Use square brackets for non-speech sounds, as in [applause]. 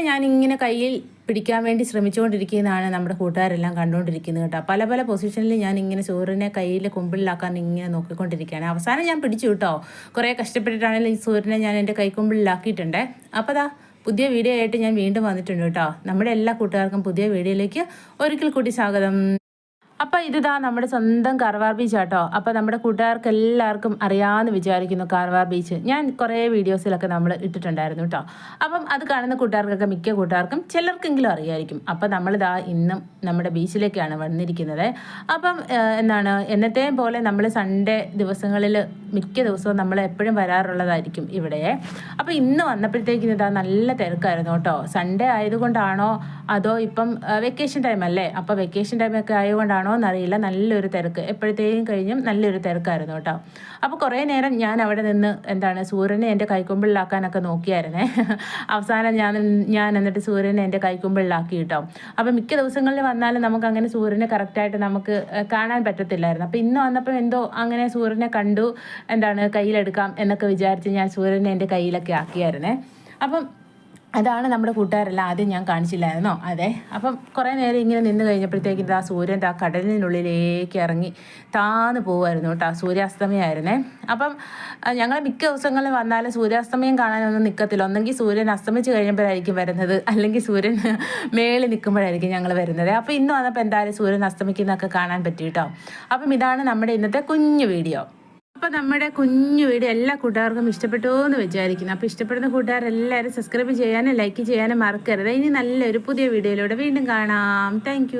സൂര്യനെ ഞാൻ ഇങ്ങനെ കയ്യിൽ പിടിക്കാൻ വേണ്ടി ശ്രമിച്ചുകൊണ്ടിരിക്കുന്നതാണ് നമ്മുടെ കൂട്ടുകാരെല്ലാം കണ്ടുകൊണ്ടിരിക്കുന്നത് കേട്ടോ. പല പല പൊസിഷനിൽ ഞാൻ ഇങ്ങനെ സൂര്യനെ കയ്യിൽ കുമ്പിളിലാക്കാൻ ഇങ്ങനെ നോക്കിക്കൊണ്ടിരിക്കുകയാണ്. അവസാനം ഞാൻ പിടിച്ചു കേട്ടോ. കുറേ കഷ്ടപ്പെട്ടിട്ടാണെങ്കിലും ഈ സൂര്യനെ ഞാൻ എന്റെ കൈക്കുമ്പിളിലാക്കിയിട്ടുണ്ട് അപ്പോൾ അതാ പുതിയ വീഡിയോ ആയിട്ട് ഞാൻ വീണ്ടും വന്നിട്ടുണ്ട് കേട്ടോ. നമ്മുടെ എല്ലാ കൂട്ടുകാർക്കും പുതിയ വീഡിയോയിലേക്ക് ഒരിക്കൽ കൂടി സ്വാഗതം. അപ്പം ഇതാ നമ്മുടെ സ്വന്തം കാർവാർ ബീച്ച് ആട്ടോ. അപ്പൊ നമ്മുടെ കൂട്ടുകാർക്ക് എല്ലാവർക്കും അറിയാമെന്ന് വിചാരിക്കുന്നു കാർവാർ ബീച്ച് ഞാൻ കുറേ വീഡിയോസിലൊക്കെ നമ്മൾ ഇട്ടിട്ടുണ്ടായിരുന്നു കേട്ടോ അപ്പം അത് കാണുന്ന കൂട്ടുകാർക്കൊക്കെ മിക്ക കൂട്ടുകാർക്കും ചിലർക്കെങ്കിലും അറിയായിരിക്കും. അപ്പൊ നമ്മളിതാ ഇന്നും നമ്മുടെ ബീച്ചിലേക്കാണ് വന്നിരിക്കുന്നത്. അപ്പം എന്താണ് എന്നത്തെയും പോലെ നമ്മൾ സൺഡേ ദിവസങ്ങളിൽ മിക്ക ദിവസവും നമ്മൾ എപ്പോഴും വരാറുള്ളതായിരിക്കും ഇവിടെ. അപ്പോൾ ഇന്ന് വന്നപ്പോഴത്തേക്കും ഇതാ നല്ല തിരക്കായിരുന്നു കേട്ടോ സൺഡേ ആയതുകൊണ്ടാണോ? അതോ ഇപ്പം വെക്കേഷൻ ടൈം അല്ലേ? അപ്പോൾ വെക്കേഷൻ ടൈമൊക്കെ ആയതുകൊണ്ടാണോ എന്നറിയില്ല നല്ലൊരു തിരക്ക്. എപ്പോഴത്തേക്കും കഴിഞ്ഞും നല്ലൊരു തിരക്കായിരുന്നു കേട്ടോ. അപ്പോൾ കുറേ നേരം ഞാൻ അവിടെ നിന്ന് എന്താണ് സൂര്യനെ എന്റെ കൈക്കുമ്പിളിലാക്കാനൊക്കെ നോക്കിയായിരുന്നേ. [laughs] അവസാനം ഞാൻ ഞാൻ എന്നിട്ട് സൂര്യനെ എന്റെ കൈക്കുമ്പിളിലാക്കി കേട്ടോ. അപ്പോൾ മിക്ക ദിവസങ്ങളിൽ വന്നാലും നമുക്ക് അങ്ങനെ സൂര്യനെ കറക്റ്റായിട്ട് നമുക്ക് കാണാൻ പറ്റത്തില്ലായിരുന്നു. അപ്പോൾ ഇന്ന് വന്നപ്പോൾ എന്തോ അങ്ങനെ സൂര്യനെ കണ്ടു എന്താണ് കയ്യിലെടുക്കാം എന്നൊക്കെ വിചാരിച്ച് ഞാൻ സൂര്യനെ എന്റെ കയ്യിലൊക്കെ ആക്കിയായിരുന്നേ. അപ്പം അതാണ് നമ്മുടെ കൂട്ടുകാരെല്ലാം ആദ്യം ഞാൻ കാണിച്ചില്ലായിരുന്നോ? അതെ. അപ്പം കുറേ നേരം ഇങ്ങനെ നിന്ന് കഴിഞ്ഞപ്പോഴത്തേക്കും ആ സൂര്യൻ ആ കടലിനുള്ളിലേക്ക് ഇറങ്ങി താന്ന് പോകുമായിരുന്നു കേട്ടോ സൂര്യാസ്തമയമായിരുന്നേ അപ്പം ഞങ്ങൾ മിക്ക ദിവസങ്ങളിൽ വന്നാലും സൂര്യാസ്തമയം കാണാനൊന്നും നിൽക്കത്തില്ല ഒന്നെങ്കിൽ സൂര്യൻ അസ്തമിച്ച് കഴിയുമ്പോഴായിരിക്കും വരുന്നത് അല്ലെങ്കിൽ സൂര്യൻ മേളിൽ നിൽക്കുമ്പോഴായിരിക്കും ഞങ്ങൾ വരുന്നത്. അപ്പോൾ ഇന്ന് വന്നപ്പോൾ എന്തായാലും സൂര്യൻ അസ്തമിക്കുന്നതൊക്കെ കാണാൻ പറ്റി കേട്ടോ. അപ്പം ഇതാണ് നമ്മുടെ ഇന്നത്തെ കുഞ്ഞു വീഡിയോ. അപ്പോൾ നമ്മുടെ കുഞ്ഞു വീഡിയോ എല്ലാ കൂട്ടുകാർക്കും ഇഷ്ടപ്പെട്ടു എന്ന് വിചാരിക്കുന്നു. അപ്പോൾ ഇഷ്ടപ്പെടുന്ന കൂട്ടുകാരെല്ലാവരും സബ്സ്ക്രൈബ് ചെയ്യാനും ലൈക്ക് ചെയ്യാനും മറക്കരുത്. ഇനി നല്ലൊരു പുതിയ വീഡിയോയിലൂടെ വീണ്ടും കാണാം. താങ്ക്